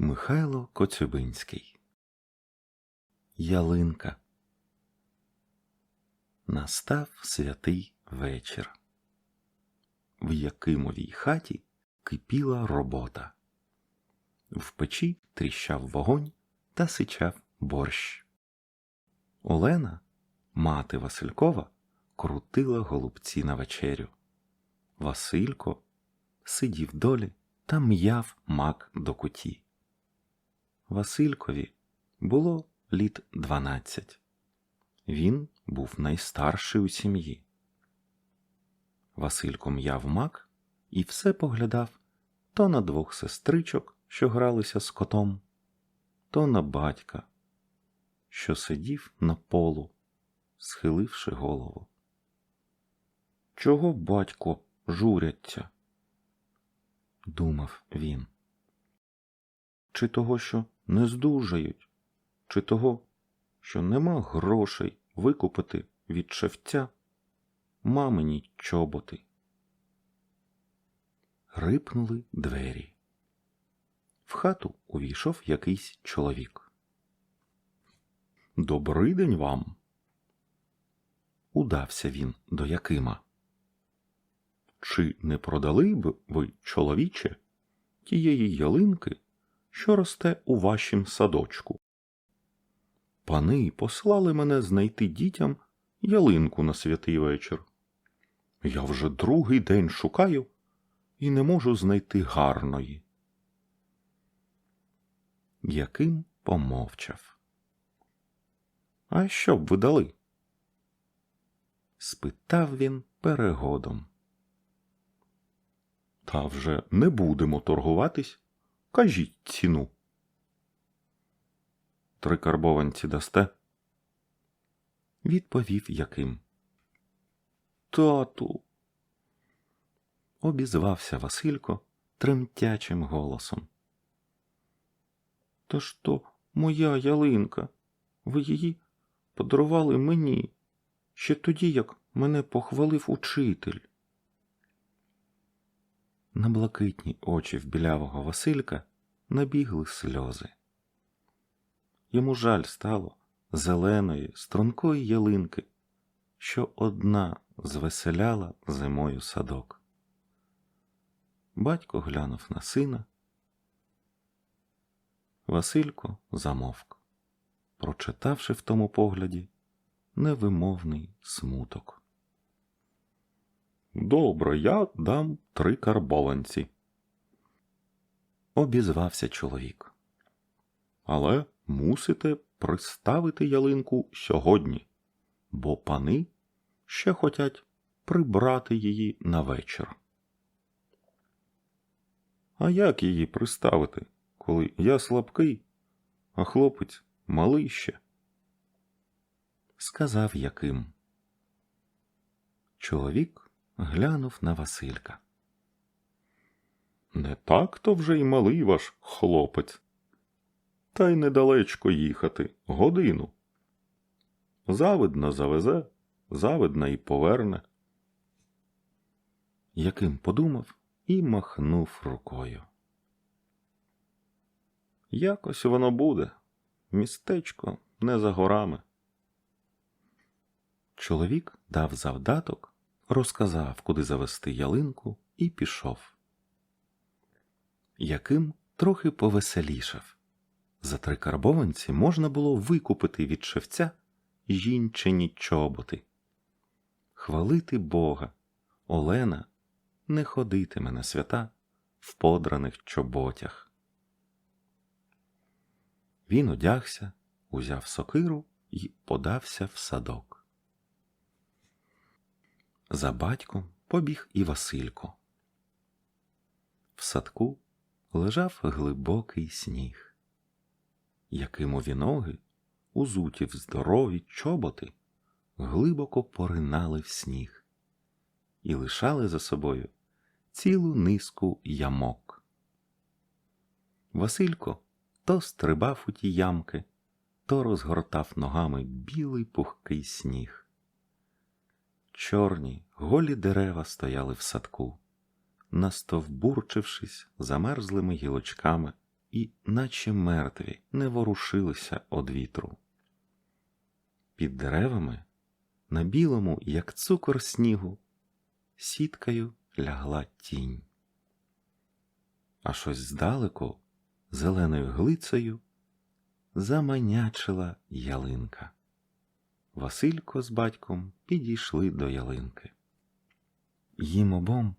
Михайло Коцюбинський Ялинка Настав святий вечір. В Якимовій хаті кипіла робота. В печі тріщав вогонь та сичав борщ. Олена, мати Василькова, крутила голубці на вечерю. Василько сидів долі та м'яв мак до куті. Василькові було літ дванадцять. Він був найстарший у сім'ї. Василько м'яв мак і все поглядав то на двох сестричок, що гралися з котом, то на батька, що сидів на полу, схиливши голову. Чого батько журяться? думав він. Чи того, що не здужають, чи того, що нема грошей викупити від шевця мамині чоботи. Рипнули двері. В хату увійшов якийсь чоловік. Добрий день вам. Удався він до Якима. Чи не продали б ви, чоловіче, тієї ялинки, що росте у вашім садочку? Пани послали мене знайти дітям ялинку на святий вечір. Я вже другий день шукаю і не можу знайти гарної. Яким помовчав. А що б ви дали? спитав він перегодом. Та вже не будемо торгуватись. Кажіть ціну. Три карбованці дасте? Відповів Яким. Тату. Обізвався Василько тремтячим голосом. Та ж то моя ялинка. Ви її подарували мені ще тоді, як мене похвалив учитель. На блакитні очі в білявого Василька набігли сльози. Йому жаль стало зеленої, стрункої ялинки, що одна звеселяла зимою садок. Батько глянув на сина. Василько замовк, прочитавши в тому погляді невимовний смуток. Добре, я дам три карбованці. Обізвався чоловік. Але мусите приставити ялинку сьогодні, бо пани ще хотять прибрати її на вечір. А як її приставити, коли я слабкий, а хлопець малий ще? Сказав Яким. Чоловік глянув на Василька. Не так то вже й малий ваш хлопець. Та й недалечко їхати годину. Завидно завезе, завидно й поверне. Яким подумав і махнув рукою. Якось воно буде, містечко не за горами. Чоловік дав завдаток, розказав, куди завести ялинку, і пішов. Яким трохи повеселішав. За три карбованці можна було викупити від шевця жінчині чоботи. Хвалити Бога, Олена не ходитиме на свята в подраних чоботях. Він одягся, узяв сокиру і подався в садок. За батьком побіг і Василько. В садку лежав глибокий сніг. Якимові ноги, узуті в здорові чоботи, глибоко поринали в сніг і лишали за собою цілу низку ямок. Василько то стрибав у ті ямки, то розгортав ногами білий пухкий сніг. Чорні голі дерева стояли в садку, настовбурчившись замерзлими гілочками і, наче мертві, не ворушилися од вітру. Під деревами, на білому, як цукор снігу, сіткою лягла тінь. А щось здалеку, зеленою глицею, заманячила ялинка. Василько з батьком підійшли до ялинки. Їм обом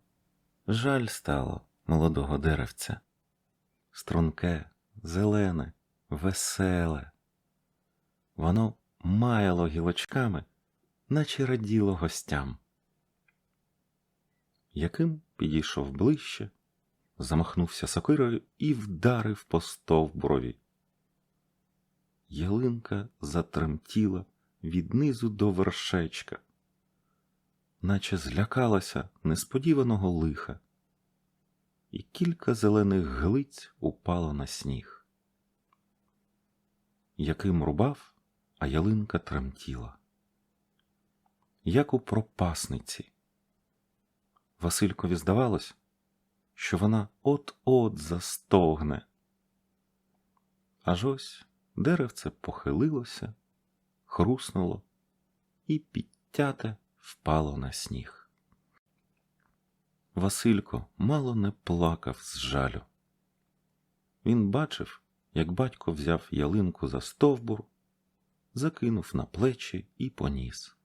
жаль стало молодого деревця. Струнке, зелене, веселе. Воно маяло гілочками, наче раділо гостям. Яким підійшов ближче, замахнувся сокирою і вдарив по стовбурові. Ялинка затремтіла від низу до вершечка, наче злякалася несподіваного лиха, і кілька зелених глиць упало на сніг. Яким рубав, а ялинка тремтіла, як у пропасниці. Василькові здавалось, що вона от-от застогне. Аж ось деревце похилилося, хруснуло і підтяте впало на сніг. Василько мало не плакав з жалю. Він бачив, як батько взяв ялинку за стовбур, закинув на плечі і поніс.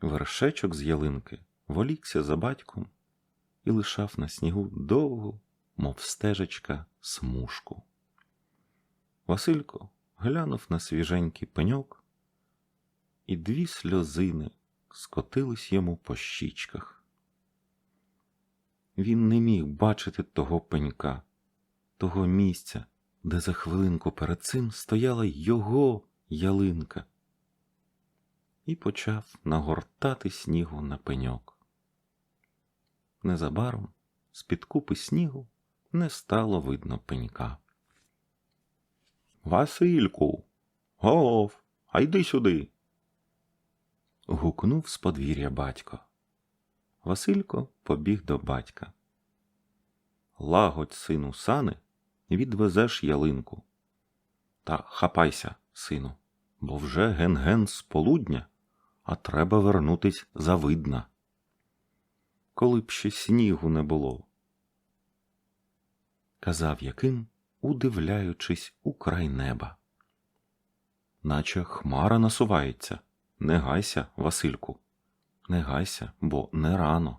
Вершечок з ялинки волікся за батьком і лишав на снігу довгу, мов стежечка, смужку. Василько глянув на свіженький пеньок, і дві сльозини скотились йому по щічках. Він не міг бачити того пенька, того місця, де за хвилинку перед цим стояла його ялинка, і почав нагортати снігу на пеньок. Незабаром з-під купи снігу не стало видно пенька. Васильку, гов, а йди сюди. гукнув з подвір'я батько. Василько побіг до батька. Лагодь, сину, сани, відвезеш ялинку. Та хапайся, сину, бо вже ген-ген з полудня, а треба вернутись завидна. Коли б ще снігу не було. Казав яким, удивляючись у край неба. Наче хмара насувається. Не гайся, Васильку, не гайся, бо не рано.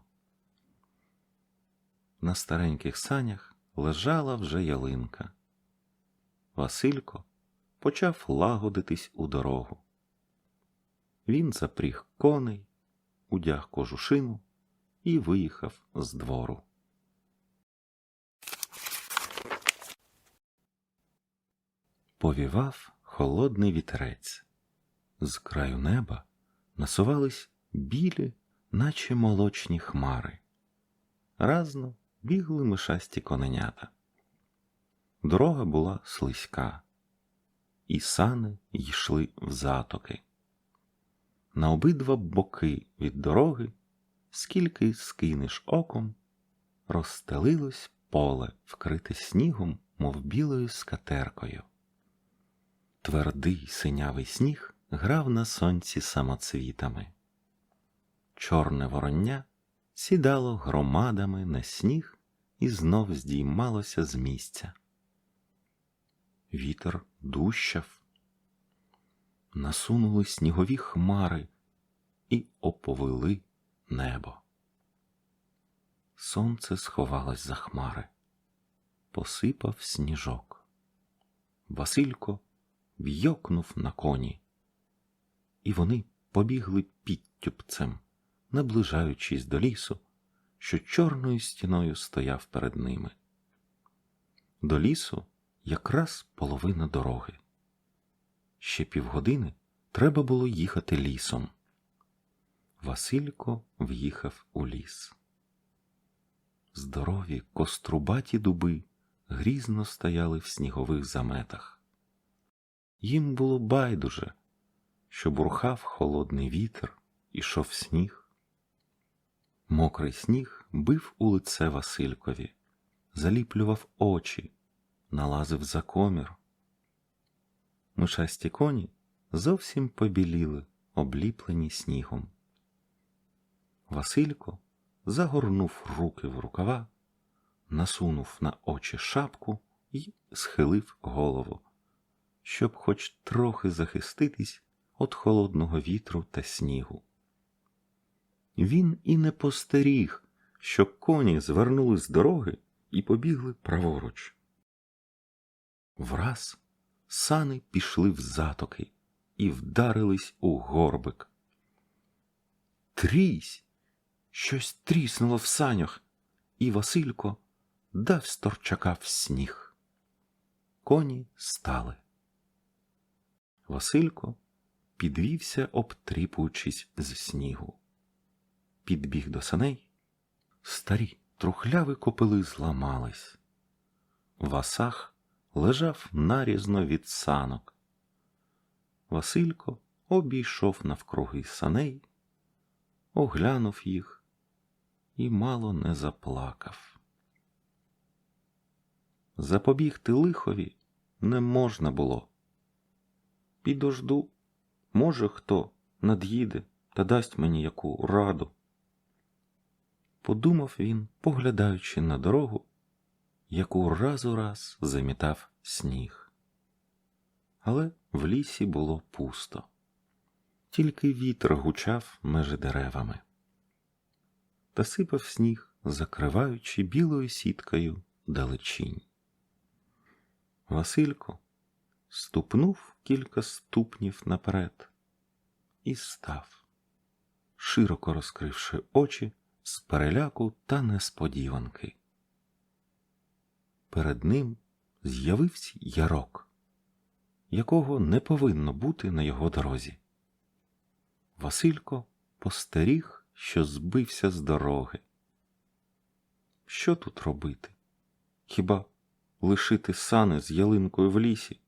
На стареньких санях лежала вже ялинка. Василько почав лагодитись у дорогу. Він запріг коней, удяг кожушину і виїхав з двору. Повівав холодний вітерець. З краю неба насувались білі, наче молочні хмари. Разно бігли мишасті коненята. Дорога була слизька, і сани йшли в затоки. На обидва боки від дороги, скільки скинеш оком, розстелилось поле, вкрите снігом, мов білою скатеркою. Твердий синявий сніг грав на сонці самоцвітами. Чорне вороння сідало громадами на сніг і знов здіймалося з місця. Вітер дущав, насунули снігові хмари і оповили небо. Сонце сховалось за хмари, посипав сніжок. Василько в'йокнув на коні, і вони побігли підтюпцем, наближаючись до лісу, що чорною стіною стояв перед ними. До лісу якраз половина дороги. Ще півгодини треба було їхати лісом. Василько в'їхав у ліс. Здорові кострубаті дуби грізно стояли в снігових заметах. Їм було байдуже, що бурхав холодний вітер, ішов сніг. Мокрий сніг бив у лице Василькові, заліплював очі, налазив за комір. Мишасті коні зовсім побіліли, обліплені снігом. Василько загорнув руки в рукава, насунув на очі шапку і схилив голову, щоб хоч трохи захиститись від холодного вітру та снігу. Він і не постеріг, що коні звернули з дороги і побігли праворуч. Враз сани пішли в затоки і вдарились у горбик. Трісь! Щось тріснуло в санях, і Василько дав сторчака в сніг. Коні стали. Василько підвівся, обтріпуючись з снігу. Підбіг до саней. Старі трухляві копили зламались. Васах лежав нарізно від санок. Василько обійшов навкруги саней, оглянув їх і мало не заплакав. Запобігти лихові не можна було. Підожду, може, хто над'їде та дасть мені яку раду. Подумав він, поглядаючи на дорогу, яку раз у раз замітав сніг. Але в лісі було пусто, тільки вітер гучав межи деревами та сипав сніг, закриваючи білою сіткою далечінь. Василько ступнув кілька ступнів наперед і став, широко розкривши очі з переляку та несподіванки. Перед ним з'явився ярок, якого не повинно бути на його дорозі. Василько постеріг, що збився з дороги. Що тут робити? Хіба лишити сани з ялинкою в лісі,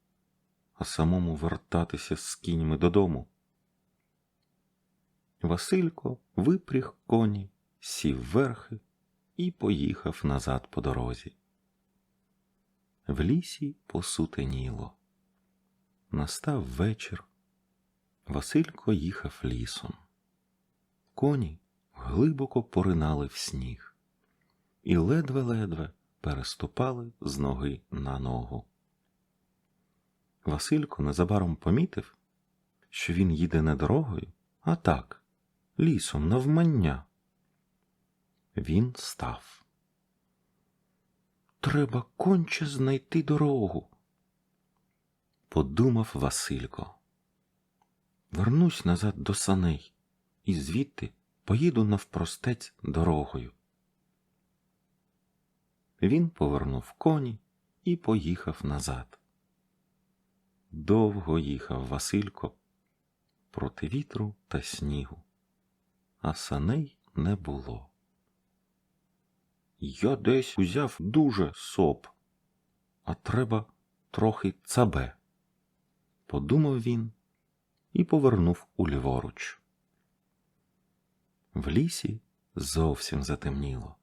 а самому вертатися з кіньми додому? Василько випріг коні, сів верхи і поїхав назад по дорозі. В лісі посутеніло. Настав вечір. Василько їхав лісом. Коні глибоко поринали в сніг і ледве-ледве переступали з ноги на ногу. Василько незабаром помітив, що він їде не дорогою, а так, лісом навмання. Він став. Треба конче знайти дорогу, подумав Василько. Вернусь назад до саней і звідти поїду навпростець дорогою. Він повернув коні і поїхав назад. Довго їхав Василько проти вітру та снігу, а саней не було. Я десь узяв дуже соп, а треба трохи цабе, подумав він і повернув уліворуч. В лісі зовсім затемніло.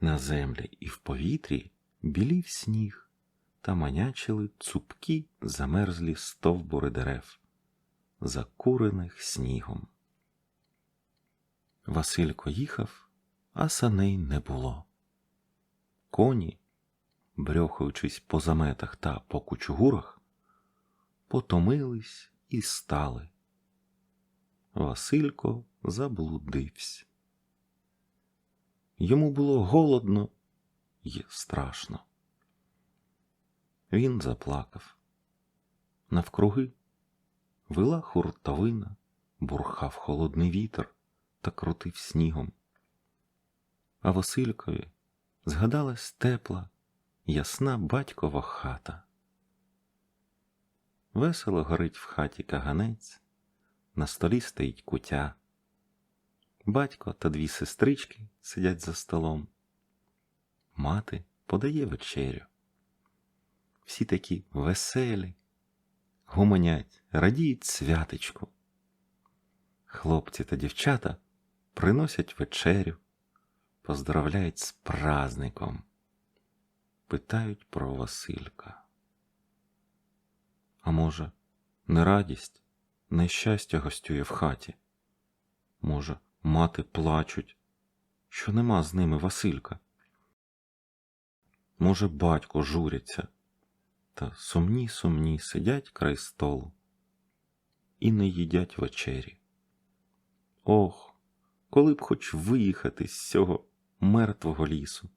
На землі і в повітрі білів сніг та манячили цупкі замерзлі стовбури дерев, закурених снігом. Василько їхав а саней не було. Коні, брьохаючись по заметах та по кучугурах, потомились і стали. Василько заблудився. Йому було голодно і страшно. Він заплакав. Навкруги вила хуртовина, бурхав холодний вітер та крутив снігом а Василькові згадалась тепла, ясна батькова хата. Весело горить в хаті каганець, на столі стоїть кутя. Батько та дві сестрички сидять за столом. Мати подає вечерю. Всі такі веселі, гуманять, радіють святочку. Хлопці та дівчата приносять вечерю поздравляють з праздником. питають про Василька. А може, не радість, нещастя гостює в хаті? Може, мати плачуть, що нема з ними Василька? Може, батько журяться, та сумні сумні сидять край столу і не їдять вечері. Ох, коли б хоч виїхати з цього мертвого лісу,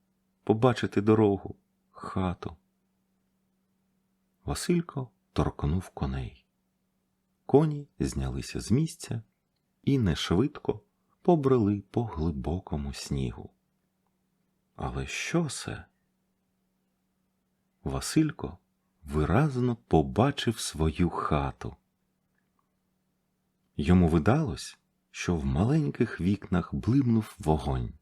побачити дорогу, хату. Василько торкнув коней. Коні знялися з місця і нешвидко побрели по глибокому снігу. Але що це? Василько виразно побачив свою хату. Йому видалось, що в маленьких вікнах блимнув вогонь.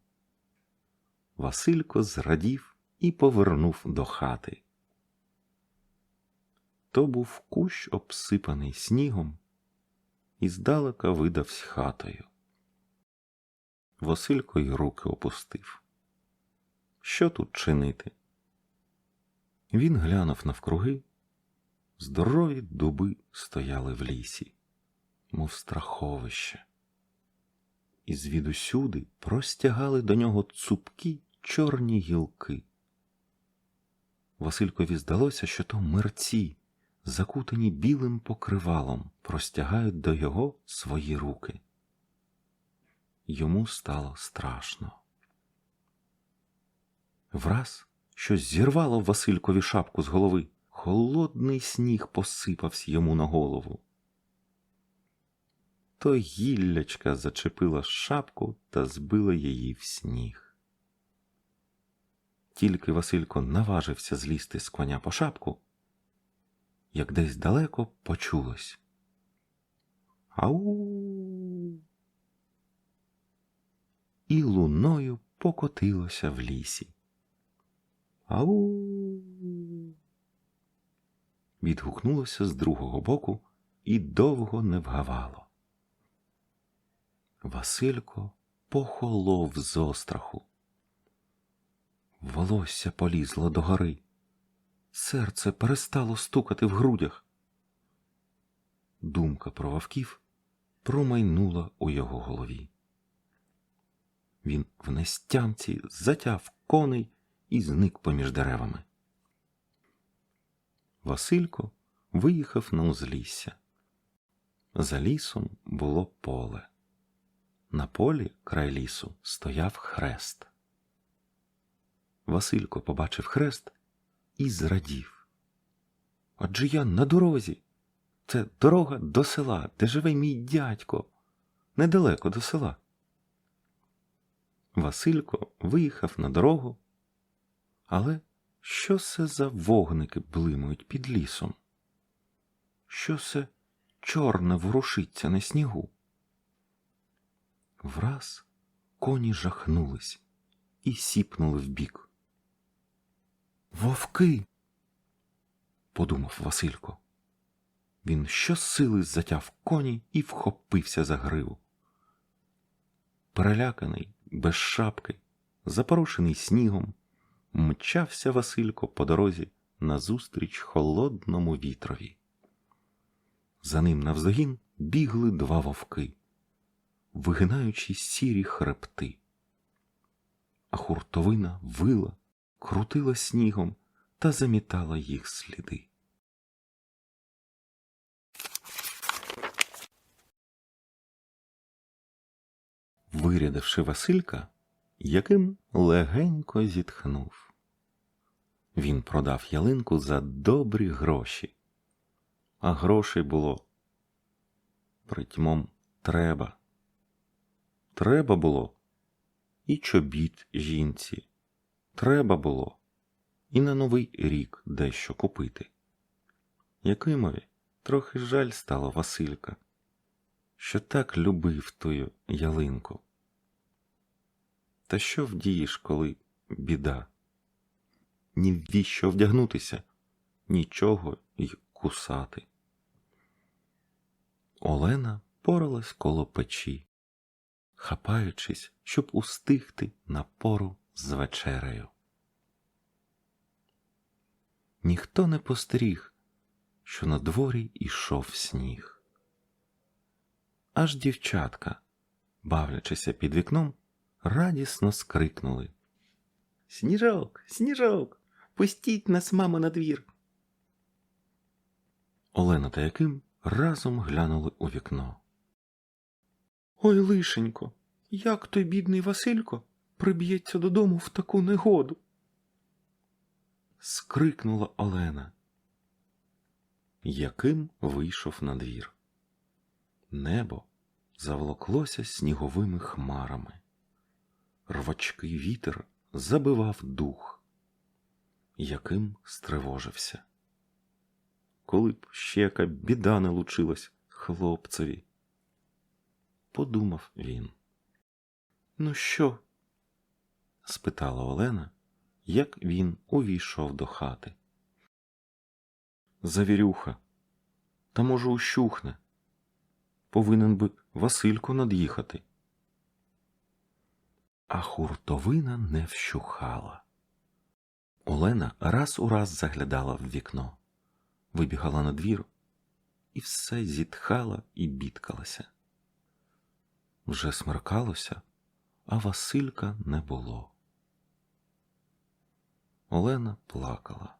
Василько зрадів і повернув до хати. То був кущ обсипаний снігом і здалека видавсь хатою. Василько й руки опустив. Що тут чинити? Він глянув навкруги. Здорові дуби стояли в лісі, мов страховище, і звідусюди простягали до нього цупкі чорні гілки. Василькові здалося, що то мерці, закутані білим покривалом, простягають до його свої руки. Йому стало страшно. Враз щось зірвало Василькові шапку з голови. Холодний сніг посипався йому на голову. То гіллячка зачепила шапку та збила її в сніг. Тільки Василько наважився злізти з коня по шапку, як десь далеко почулось. Ау. І луною покотилося в лісі. Ау. Відгукнулося з другого боку і довго не вгавало. Василько похолов з остраху. Волосся полізло догори. Серце перестало стукати в грудях. Думка про вовків промайнула у його голові. Він в нестямці затяв коней і зник поміж деревами. Василько виїхав на узлісся. За лісом було поле. На полі край лісу стояв хрест. Василько побачив хрест і зрадів. Адже я на дорозі. Це дорога до села, де живе мій дядько, недалеко до села. Василько виїхав на дорогу, але що це за вогники блимають під лісом? Що це чорне ворушиться на снігу? Враз коні жахнулись і сіпнули вбік. Вовки, подумав Василько. Він щосили затяв коні і вхопився за гриву. Переляканий, без шапки, запорошений снігом, мчався Василько по дорозі назустріч холодному вітрові. За ним навздогін бігли два вовки, вигинаючи сірі хребти. А хуртовина вила, крутила снігом та замітала їх сліди. Вирядивши Василька, яким легенько зітхнув. Він продав ялинку за добрі гроші, а грошей було притьмом треба. Треба було і чобіт жінці, треба було і на новий рік дещо купити. Якимові трохи жаль стало Василька, що так любив тую ялинку. Та що вдієш, коли біда? Ні в віщо вдягнутися, нічого й кусати. Олена поралась коло печі, хапаючись, щоб устигти на пору з вечерею. ніхто не постеріг, що на дворі ішов сніг. Аж дівчатка, бавлячися під вікном, радісно скрикнули. Сніжок, сніжок, пустіть нас, мамо, на двір. Олена та Яким разом глянули у вікно. Ой, лишенько, як той бідний Василько приб'ється додому в таку негоду. скрикнула Олена. Яким вийшов на двір. Небо заволоклося сніговими хмарами. Рвачкий вітер забивав дух, яким стривожився. Коли б ще яка біда не лучилась хлопцеві, подумав він. Ну що? спитала Олена, як він увійшов до хати. Завірюха, та може ущухне. Повинен би Василько над'їхати. А хуртовина не вщухала. Олена раз у раз заглядала в вікно, вибігала на двір і все зітхала і бідкалася. Вже смеркалося, а Василька не було. Олена плакала.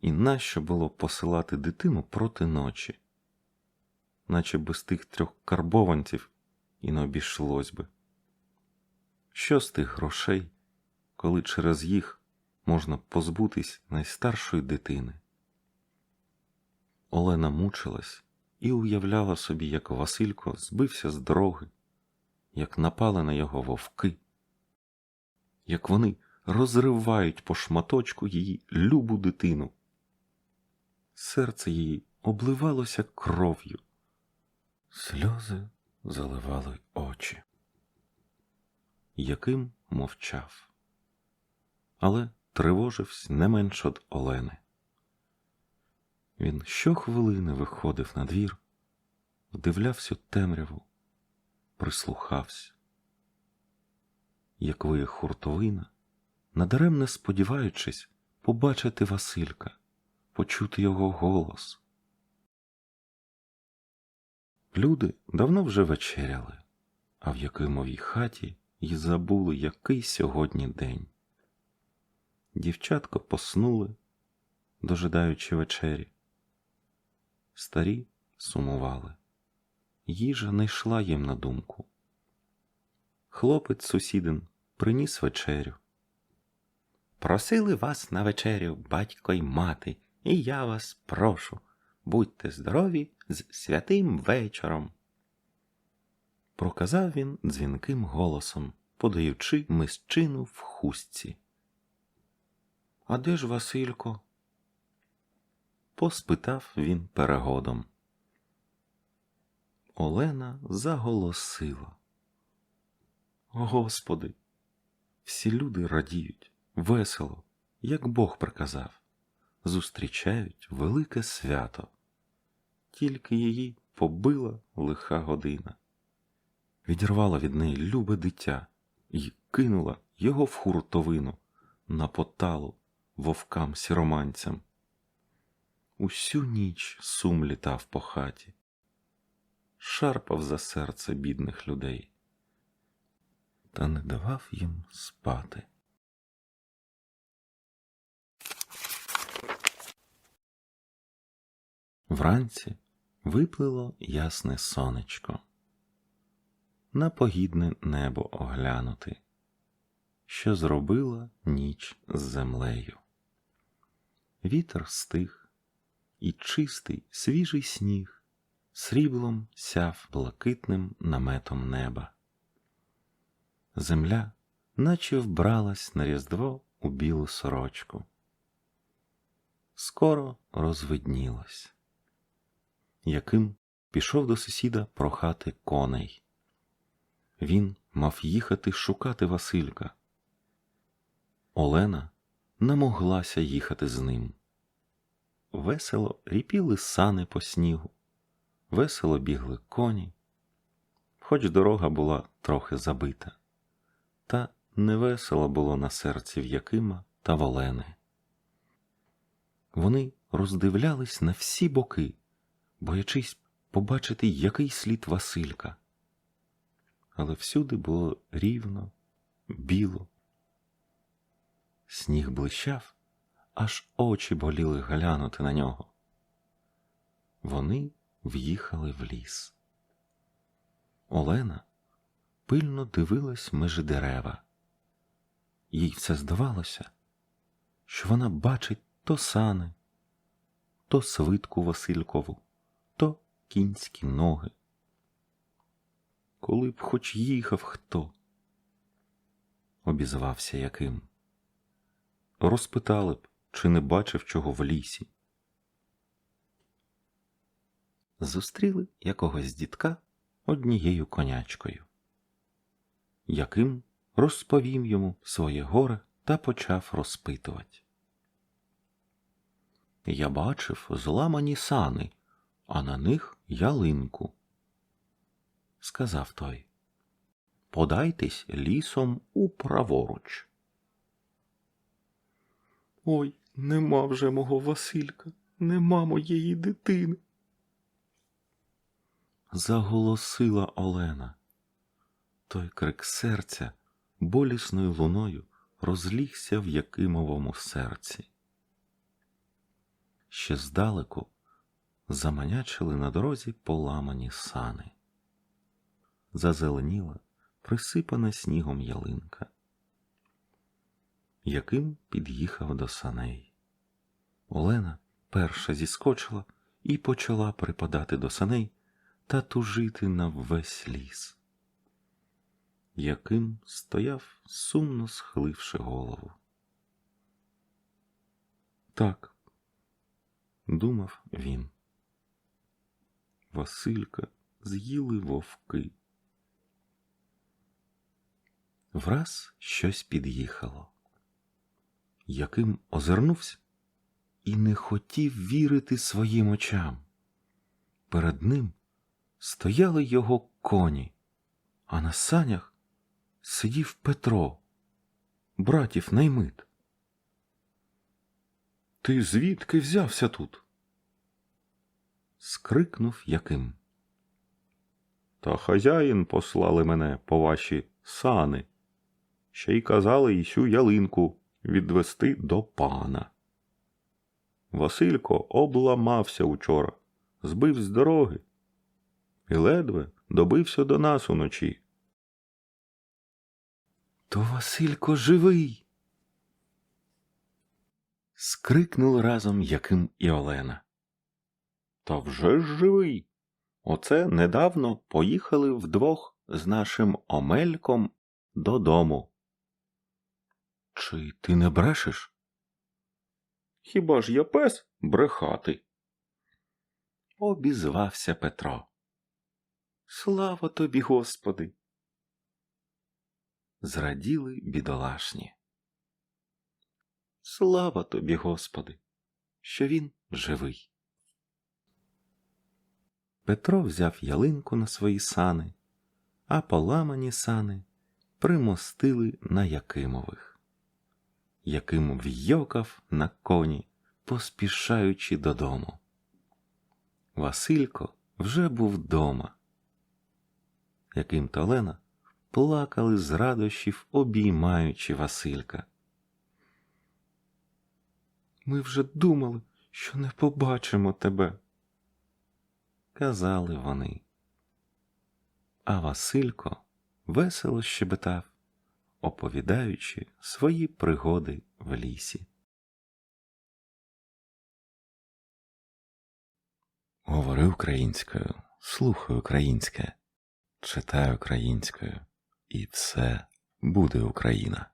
І нащо було посилати дитину проти ночі, наче без тих трьох карбованців і не обійшлось би. Що з тих грошей, коли через їх можна позбутись найстаршої дитини? Олена мучилась і уявляла собі, як Василько збився з дороги, як напали на його вовки, як вони розривають по шматочку її любу дитину. Серце її обливалося кров'ю, сльози заливали очі. Яким мовчав, але тривожився не менш од Олени. Він щохвилини виходив на двір, вдивлявся темряву, прислухався. Як виє хуртовина, надаремне сподіваючись побачити Василька, почути його голос. Люди давно вже вечеряли, а в Якимовій хаті й забули, який сьогодні день. Дівчатка поснули, дожидаючи вечері. Старі сумували. Їжа не йшла їм на думку. Хлопець сусідин приніс вечерю. Просили вас на вечерю, батько й мати, і я вас прошу. Будьте здорові з святим вечором. Проказав він дзвінким голосом, подаючи мисчину в хустці. А де ж Василько? поспитав він перегодом. Олена заголосила. Господи, всі люди радіють, весело, як Бог приказав, зустрічають велике свято. Тільки її побила лиха година, відірвала від неї любе дитя і кинула його в хуртовину на поталу вовкам сіроманцям. Усю ніч сум літав по хаті, шарпав за серце бідних людей, та не давав їм спати. Вранці виплило ясне сонечко, на погідне небо оглянути, що зробила ніч з землею. Вітер стих, і чистий свіжий сніг сріблом сяв блакитним наметом неба. Земля, наче вбралась на різдво у білу сорочку. Скоро розвиднілось яким пішов до сусіда прохати коней. Він мав їхати шукати Василька. Олена не моглася їхати з ним. Весело ріпіли сани по снігу, весело бігли коні, хоч дорога була трохи забита, та невесело було на серці в Якима та Волени. Вони роздивлялись на всі боки, боячись побачити який слід Василька. Але всюди було рівно, біло. Сніг блищав, аж очі боліли глянути на нього. Вони в'їхали в ліс. Олена пильно дивилась межі дерева. Їй все здавалося, що вона бачить то сани, то свитку Василькову, то кінські ноги. Коли б хоч їхав хто, обізвався яким. Розпитали б, чи не бачив чого в лісі. Зустріли якогось дідка однією конячкою. Яким розповім йому своє горе та почав розпитувати. Я бачив зламані сани, а на них ялинку. Сказав той. Подайтесь лісом у праворуч. Ой, нема вже мого Василька, нема моєї дитини. Заголосила Олена. Той крик серця болісною луною розлігся в Якимовому серці. Ще здалеку заманячили на дорозі поламані сани. Зазеленіла присипана снігом ялинка. Яким під'їхав до саней. Олена перша зіскочила і почала припадати до саней та тужити на весь ліс. Яким стояв, сумно схиливши голову. Так, думав він. Василька з'їли вовки. Враз щось під'їхало. Яким озирнувся і не хотів вірити своїм очам. Перед ним стояли його коні, а на санях сидів Петро, братів наймит. Ти звідки взявся тут? скрикнув яким. Та хазяїн послали мене по ваші сани, ще й казали ісю ялинку відвести до пана. Василько обламався учора, збив з дороги і ледве добився до нас уночі. То Василько живий. скрикнули разом Яким і Олена. Та вже ж живий. Оце недавно поїхали вдвох з нашим Омельком додому. Чи ти не брешеш? Хіба ж я пес брехати? Обізвався Петро. Слава тобі, Господи. Зраділи бідолашні. Слава тобі, Господи, що він живий. Петро взяв ялинку на свої сани, а поламані сани примостили на Якимових. Яким в'йокав на коні, поспішаючи додому. Василько вже був дома. Яким та Олена плакали з радощів, обіймаючи Василька. Ми вже думали, що не побачимо тебе, казали вони. А Василько весело щебетав, оповідаючи свої пригоди в лісі. Говори українською, слухай українське, читай українською, і все буде Україна.